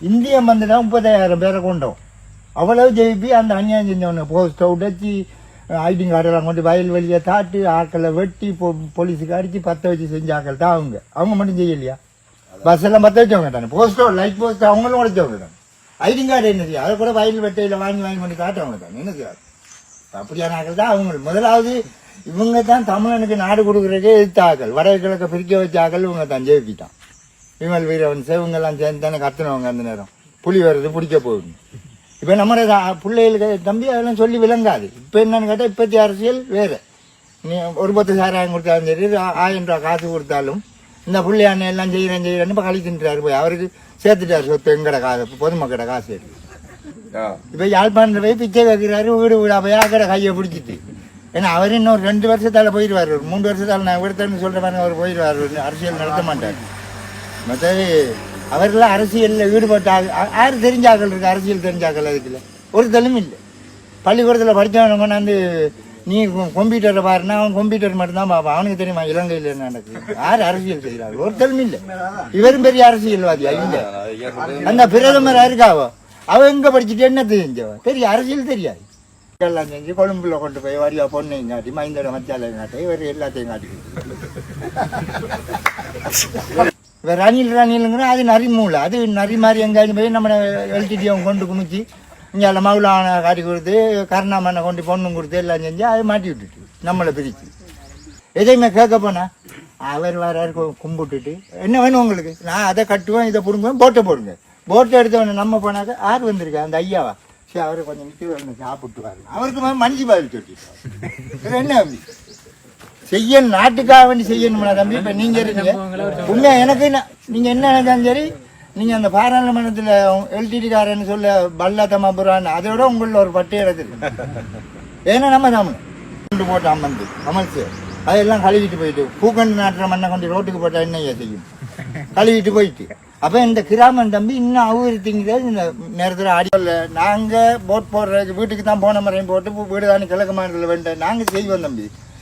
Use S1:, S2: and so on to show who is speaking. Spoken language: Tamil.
S1: இந்திய வந்துட்டா முப்பதாயிரம் பேரை கொண்டோம் அவ்வளவு ஜெயிப்பி அந்த அநியாயம் செஞ்சவன போஸ்ட்டை உடைச்சி ஐடி கார்டெல்லாம் கொண்டு வயல் வெளியே தாட்டு ஆக்களை வெட்டி பொ- போலீஸுக்கு அடித்து பற்ற வச்சு செஞ்ச ஆக்கள் தான் அவங்க அவங்க மட்டும் செய்யலையா பஸ் எல்லாம் பற்ற வச்சவங்க தானே போஸ்டோ லைட் போஸ்ட் அவங்களும் உடைச்சவங்க தானே ஐடி கார்டு என்ன செய்யும் அதை கூட வயல் வெட்டையில் வாங்கி வாங்கி கொண்டு காட்டவங்க தானே என்ன செய்யாது அப்படியான ஆக்கள் தான் அவங்க முதலாவது இவங்க தான் தமிழனுக்கு நாடு கொடுக்குறதுக்கே எதிர்த்தாக்கள் வடகிழக்க பிரிக்க வச்சாக்கள் இவங்க தான் ஜெயிப்பிட்டான் விமல் வீரவன் இவங்கெல்லாம் சேர்ந்து தானே கத்துனவங்க அந்த நேரம். புலி வருது பிடிக்க போகுது. இப்போ நம்ம பிள்ளைகளுக்கு தம்பி அதெல்லாம் சொல்லி விளங்காது. இப்போ என்னன்னு கேட்டால் இப்பத்தி அரசியல் வேறு. நீ ஒரு பத்து சாராயம் கொடுத்தாலும் சரி ஆயிரம் ரூபா காசு கொடுத்தாலும் இந்த பிள்ளையான எல்லாம் செய்கிறேன் செய்கிறேன்னு இப்போ கழிக்கின்றாரு போய். அவருக்கு சேர்த்துட்டார் சொத்து எங்கட காசு பொதுமக்கட காசு எடுத்து இப்போ யாழ்ப்பாணத்தில் போய் பிச்சை வைக்கிறாரு வீடு வீடா போய் அக்கடை கையை பிடிச்சிட்டு. ஏன்னா அவர் இன்னும் ஒரு ரெண்டு வருஷத்தால போயிடுவார். ஒரு மூணு வருஷத்தால நான் விடுத்தேன்னு சொல்ற மாதிரி அவர் போயிடுவார். அரசியல் நடத்த மாட்டார். மற்றது அவர்களாம் அரசியலில் ஈடுபட்ட யார் யாரு தெரிஞ்சாக்கள் இருக்கு அரசியல் தெரிஞ்சாக்கள் ஒரு ஒருத்தலும் இல்லை. பள்ளிக்கூடத்தில் படித்தவன கொண்டாந்து நீ கம்ப்யூட்டரை பாருன்னா அவன் கம்ப்யூட்டர் மட்டும்தான் பார்ப்பான். அவனுக்கு தெரியுமா இலங்கையில் என்ன நடக்குது? யார் அரசியல் செய்கிறார்கள்? ஒருத்தலும் இல்லை. இவரும் பெரிய அரசியல்வாதியா? இல்லை. அந்த பிரதமர் இருக்காவோ அவ? எங்க படிச்சுட்டு என்ன தெரிஞ்சவன்? தெரிய அரசியல் தெரியாது. எல்லாம் செஞ்சு கொழும்புல கொண்டு போய் வரியா பொண்ணையும் காட்டி மைந்தோட மத்தியாலையும் காட்டி இவர் எல்லாத்தையும் காட்டி இப்போ ரணில் ரணிலுங்கிற அது நரி மூளை அது நரி மாதிரி எங்கேயாச்சும் போய் நம்ம எல்டிடியை கொண்டு குமிச்சு இங்கே அதில் மவுளான காட்டி கொடுத்து கருணாமண்ணை கொண்டு பொண்ணும் கொடுத்து எல்லாம் செஞ்சு அதை மாட்டி விட்டுட்டு நம்மளை பிரித்து எதையுமே கேட்க போனா அவர் வராரு கு- கும்பிட்டுட்டு என்ன வேணும் உங்களுக்கு? நான் அதை கட்டுவேன் இதை பிடுங்குவேன் போட்டை போடுங்க. போட்டை எடுத்தவன நம்ம போனாக்க யார் வந்திருக்கு அந்த ஐயாவா. சரி அவரை கொஞ்சம் நிற்க சாப்பிட்டு வரணும். அவருக்கு மேல மனுஷி பதில் சொல்லிட்டு என்ன அப்படி? செய்யணும் நாட்டுக்காக வேண்டி செய்யணும்னா தம்பி. இப்ப நீங்க இருக்கீங்க. உண்மையா எனக்கு என்ன- நீங்க என்ன நினைச்சாலும் சரி நீங்க அந்த பாராளுமன்றத்துல எல்டிடி காரன்னு சொல்ல பல்லாத்தமா புறான்னு அதை விட உங்கள ஒரு பட்டு இருக்குது ஏன்னா நம்ம தமிழ். கொண்டு போட்டு அம்மந்து அமர்த்து அதெல்லாம் கழுவிட்டு போயிட்டு பூக்கண்டு நாட்டுற மண்ணை கொண்டு ரோட்டுக்கு போட்டா என்ன செய்யும்? கழுவிட்டு போயிட்டு. அப்ப இந்த கிராமம் தம்பி இன்னும் அவுறுத்திங்க இந்த நேரத்தில் அடிக்கல நாங்க போட் போடுறதுக்கு வீட்டுக்கு தான் போன முறையும் போட்டு வீடு தானே கிழக்கு மாநிலத்தில் வேண்டாம் நாங்க செய்வோம் தம்பி.